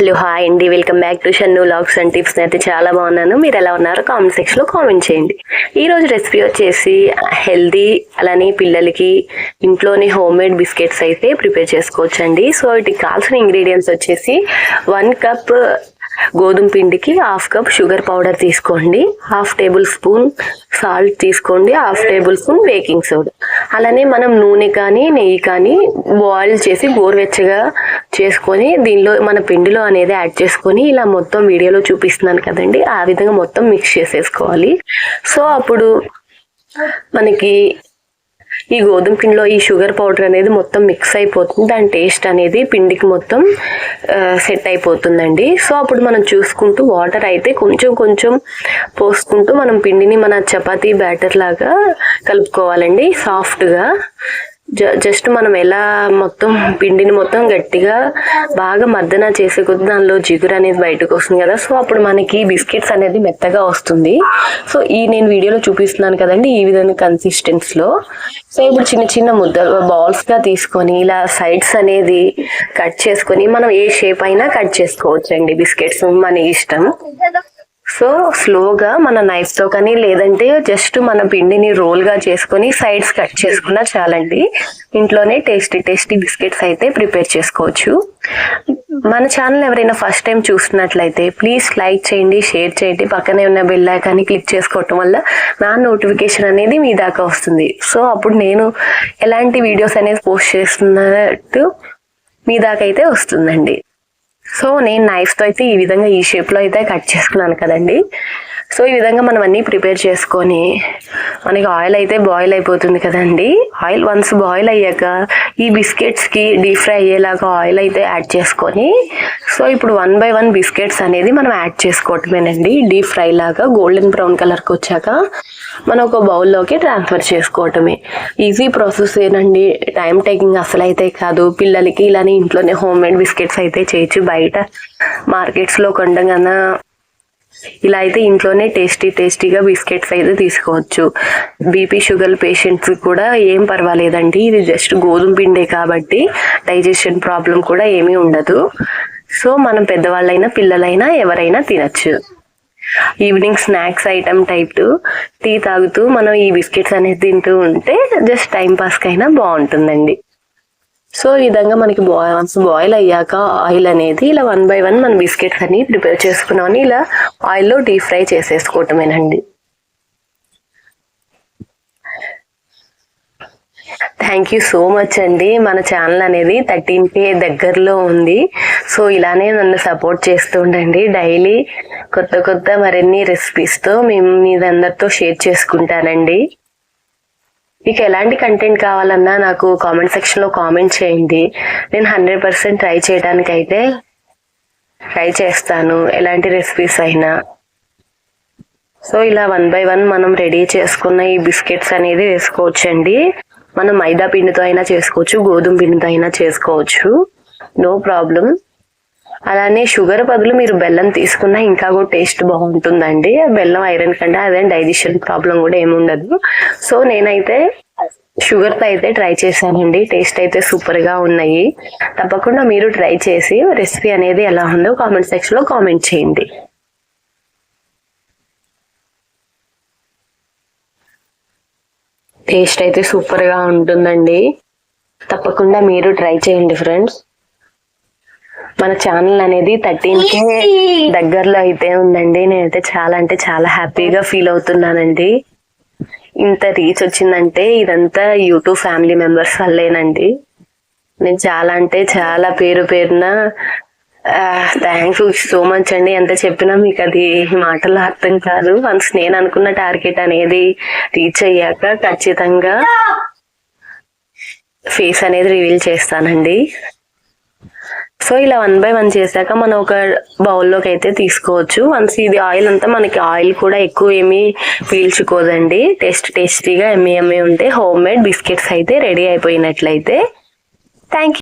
Hello hi అండి. Welcome back to Shannu vlogs and tips అయితే చాలా బాగున్నాను. మీరు ఎలా ఉన్నారో కామెంట్ సెక్షన్లో కామెంట్ చేయండి. ఈరోజు రెసిపీ వచ్చేసి హెల్దీ అలానే పిల్లలకి ఇంట్లోనే హోమ్ మేడ్ బిస్కెట్స్ అయితే ప్రిపేర్ చేసుకోవచ్చండి. సో వీటికి కావాల్సిన ఇంగ్రీడియంట్స్ వచ్చేసి వన్ కప్ గోధుమ పిండికి హాఫ్ కప్ షుగర్ పౌడర్ తీసుకోండి. హాఫ్ టేబుల్ స్పూన్ సాల్ట్ తీసుకోండి. Half tablespoon baking soda అలానే మనం నూనె కానీ నెయ్యి కానీ బాయిల్ చేసి గోరువెచ్చగా చేసుకొని దీనిలో మన పిండిలో అనేది యాడ్ చేసుకొని ఇలా మొత్తం వీడియోలో చూపిస్తున్నాను కదండి. ఆ విధంగా మొత్తం మిక్స్ చేసేసుకోవాలి. సో అప్పుడు మనకి ఈ గోధుమ పిండిలో ఈ షుగర్ పౌడర్ అనేది మొత్తం మిక్స్ అయిపోతుంది. దాని టేస్ట్ అనేది పిండికి మొత్తం సెట్ అయిపోతుందండి. సో అప్పుడు మనం చూసుకుంటూ వాటర్ అయితే కొంచెం కొంచెం పోసుకుంటూ మనం పిండిని మన చపాతీ బ్యాటర్ లాగా కలుపుకోవాలండి సాఫ్ట్గా. జస్ట్ మనం ఎలా మొత్తం పిండిని మొత్తం గట్టిగా బాగా మర్దన చేసే కొద్ది దానిలో జిగురు అనేది బయటకు వస్తుంది కదా. సో అప్పుడు మనకి బిస్కెట్స్ అనేది మెత్తగా వస్తుంది. సో ఈ నేను వీడియోలో చూపిస్తున్నాను కదండి ఈ విధంగా కన్సిస్టెన్స్లో సో ఇప్పుడు చిన్న చిన్న ముద్ద బాల్స్గా తీసుకొని ఇలా సైడ్స్ అనేది కట్ చేసుకొని మనం ఏ షేప్ అయినా కట్ చేసుకోవచ్చు అండి బిస్కెట్స్ మన ఇష్టం. సో స్లోగా మన నైఫ్తో కానీ లేదంటే జస్ట్ మన పిండిని రోల్గా చేసుకొని సైడ్స్ కట్ చేసుకున్నా చాలండి. ఇంట్లోనే టేస్టీ టేస్టీ బిస్కెట్స్ అయితే ప్రిపేర్ చేసుకోవచ్చు. మన ఛానల్ ఎవరైనా ఫస్ట్ టైం చూస్తున్నట్లయితే ప్లీజ్ లైక్ చేయండి షేర్ చేయండి. పక్కనే ఉన్న బెల్ ఐకాన్ని క్లిక్ చేసుకోవటం వల్ల నా నోటిఫికేషన్ అనేది మీ దాకా వస్తుంది. సో అప్పుడు నేను ఎలాంటి వీడియోస్ అనేది పోస్ట్ చేస్తున్నట్టు మీ దాకా అయితే వస్తుందండి. సో నేను నైఫ్తో అయితే ఈ విధంగా ఈ షేప్లో అయితే కట్ చేసుకున్నాను కదండి. సో ఈ విధంగా మనం అన్నీ ప్రిపేర్ చేసుకొని మనకి ఆయిల్ అయితే బాయిల్ అయిపోతుంది కదండి. ఆయిల్ వన్స్ బాయిల్ అయ్యాక ఈ బిస్కెట్స్కి డీప్ ఫ్రై అయ్యేలాగా ఆయిల్ అయితే యాడ్ చేసుకొని సో ఇప్పుడు వన్ బై వన్ బిస్కెట్స్ అనేది మనం యాడ్ చేసుకోవటమేనండి. డీప్ ఫ్రై లాగా గోల్డెన్ బ్రౌన్ కలర్కి వచ్చాక మనం ఒక బౌల్లోకి ట్రాన్స్ఫర్ చేసుకోవటమే. ఈజీ ప్రాసెస్ ఏనండి. టైం టేకింగ్ అసలు అయితే కాదు. పిల్లలకి ఇలానే ఇంట్లోనే హోమ్ మేడ్ బిస్కెట్స్ అయితే చేయొచ్చు బయట మార్కెట్స్లో కొండగా ఇలా అయితే ఇంట్లోనే టేస్టీ టేస్టీగా బిస్కెట్స్ అయితే తీసుకోవచ్చు. బీపీ షుగర్ పేషెంట్స్ కూడా ఏం పర్వాలేదండి. ఇది జస్ట్ గోధుమ పిండే కాబట్టి డైజెషన్ ప్రాబ్లం కూడా ఏమీ ఉండదు. సో మనం పెద్దవాళ్ళైనా పిల్లలైనా ఎవరైనా తినచ్చు. Evening snacks item type tea తాగుతూ మనం ఈ బిస్కెట్స్ అనేది తింటూ ఉంటే జస్ట్ టైం పాస్కి అయినా బాగుంటుందండి. సో ఈ విధంగా మనకి బాయిల్స్ బాయిల్ అయ్యాక ఆయిల్ అనేది ఇలా వన్ బై వన్ మన బిస్కెట్స్ అన్ని ప్రిపేర్ చేసుకున్నామని ఇలా ఆయిల్లో డీప్ ఫ్రై చేసేసుకోవటమేనండి. థ్యాంక్ యూ సో మచ్ అండి. మన ఛానల్ అనేది థర్టీన్ కే దగ్గరలో ఉంది. సో ఇలానే నన్ను సపోర్ట్ చేస్తూ ఉండండి. డైలీ కొత్త కొత్త మరిన్ని రెసిపీస్తో మేము మీదందరితో షేర్ చేసుకుంటానండి. మీకు ఎలాంటి కంటెంట్ కావాలన్నా నాకు కామెంట్ సెక్షన్లో కామెంట్ చేయండి. నేను హండ్రెడ్ పర్సెంట్ ట్రై చేయడానికి అయితే ట్రై చేస్తాను ఎలాంటి రెసిపీస్ అయినా. సో ఇలా వన్ బై వన్ మనం రెడీ చేసుకున్న ఈ బిస్కెట్స్ అనేది వేసుకోవచ్చండి. మనం మైదా పిండితో అయినా చేసుకోవచ్చు గోధుమ పిండితో అయినా చేసుకోవచ్చు. నో ప్రాబ్లం అలానే షుగర్ బదులు మీరు బెల్లం తీసుకున్నా ఇంకా కూడా టేస్ట్ బాగుంటుందండి. బెల్లం ఐరన్ కంటే అదే డైజెషన్ ప్రాబ్లం కూడా ఏముండదు. సో నేనైతే షుగర్తో అయితే ట్రై చేశానండి. టేస్ట్ అయితే సూపర్గా ఉన్నాయి. తప్పకుండా మీరు ట్రై చేసి రెసిపీ అనేది ఎలా ఉందో కామెంట్ సెక్షన్లో కామెంట్ చేయండి. టేస్ట్ అయితే సూపర్గా ఉంటుందండి. తప్పకుండా మీరు ట్రై చేయండి ఫ్రెండ్స్. మన ఛానల్ అనేది థర్టీన్ కే దగ్గరలో అయితే ఉందండి. నేనైతే చాలా అంటే చాలా హ్యాపీగా ఫీల్ అవుతున్నానండి. ఇంత రీచ్ వచ్చిందంటే ఇదంతా యూట్యూబ్ ఫ్యామిలీ మెంబర్స్ వల్లేనండి. నేను చాలా అంటే చాలా పేరు పేరున థ్యాంక్స్ సో మచ్ అండి. ఎంత చెప్పినా మీకు అది మాటలు అర్థం కాదు. వన్స్ నేను అనుకున్న టార్గెట్ అనేది రీచ్ అయ్యాక ఖచ్చితంగా ఫేస్ అనేది రివీల్ చేస్తానండి. సో ఇలా వన్ బై వన్ చేశాక మనం ఒక బౌల్లోకి అయితే తీసుకోవచ్చు. వన్స్ ఇది ఆయిల్ అంతా మనకి ఆయిల్ కూడా ఎక్కువ ఏమీ పీల్చుకోదండి. టేస్ట్ టేస్టీగా ఎమ్మె ఎమ్మె ఉంటే హోమ్ మేడ్ బిస్కెట్స్ అయితే రెడీ అయిపోయినట్లయితే. థ్యాంక్